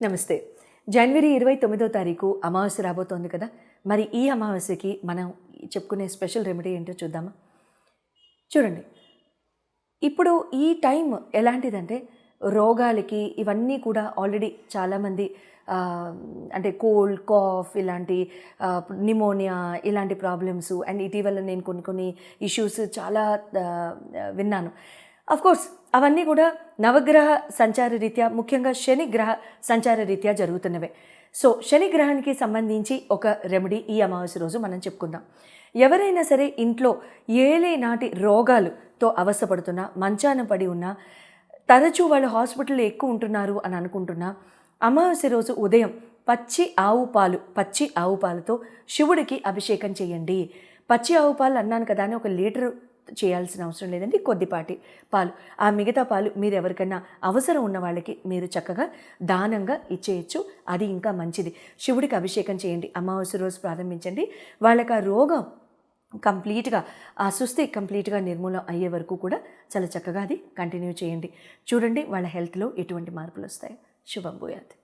నమస్తే. జనవరి ఇరవై తొమ్మిదో తారీఖు అమావాస్య రాబోతోంది కదా. మరి ఈ అమావాస్యకి మనం చెప్పుకునే స్పెషల్ రెమెడీ ఏంటో చూద్దామా? చూడండి. ఇప్పుడు ఈ టైం ఎలాంటిదంటే రోగాలకి ఇవన్నీ కూడా ఆల్రెడీ చాలామంది అంటే కోల్డ్ కాఫ్ ఇలాంటి నిమోనియా ఇలాంటి ప్రాబ్లమ్స్ అండ్ ఇటీవల నేను కొన్ని కొన్ని ఇష్యూస్ చాలా విన్నాను. కోర్స్ అవన్నీ కూడా నవగ్రహ సంచార రీత్యా ముఖ్యంగా శని గ్రహ సంచార రీత్యా జరుగుతున్నవే. సో శని గ్రహానికి సంబంధించి ఒక రెమెడీ ఈ అమావాస్య రోజు మనం చెప్పుకుందాం. ఎవరైనా సరే ఇంట్లో ఏలే నాటి రోగాలుతో అవస్థపడుతున్నా మంచాన పడి ఉన్నా తరచూ వాళ్ళు హాస్పిటల్లో ఎక్కువ ఉంటున్నారు అని అనుకుంటున్నా అమావాస్య రోజు ఉదయం పచ్చి ఆవు పాలు పచ్చి ఆవు పాలతో శివుడికి అభిషేకం చేయండి. పచ్చి ఆవు పాలు అన్నాను కదా అని ఒక లీటర్ చేయాల్సిన అవసరం లేదండి కొద్దిపాటి పాలు. ఆ మిగతా పాలు మీరు ఎవరికైనా అవసరం ఉన్న వాళ్ళకి మీరు చక్కగా దానంగా ఇచ్చేయచ్చు అది ఇంకా మంచిది. శివుడికి అభిషేకం చేయండి అమావాస్య రోజు ప్రారంభించండి. వాళ్ళకి ఆ రోగం కంప్లీట్గా ఆ సుస్థి కంప్లీట్గా నిర్మూలం అయ్యే వరకు కూడా చాలా చక్కగా అది కంటిన్యూ చేయండి. చూడండి వాళ్ళ హెల్త్లో ఎటువంటి మార్పులు వస్తాయి. శుభం భూయాత్.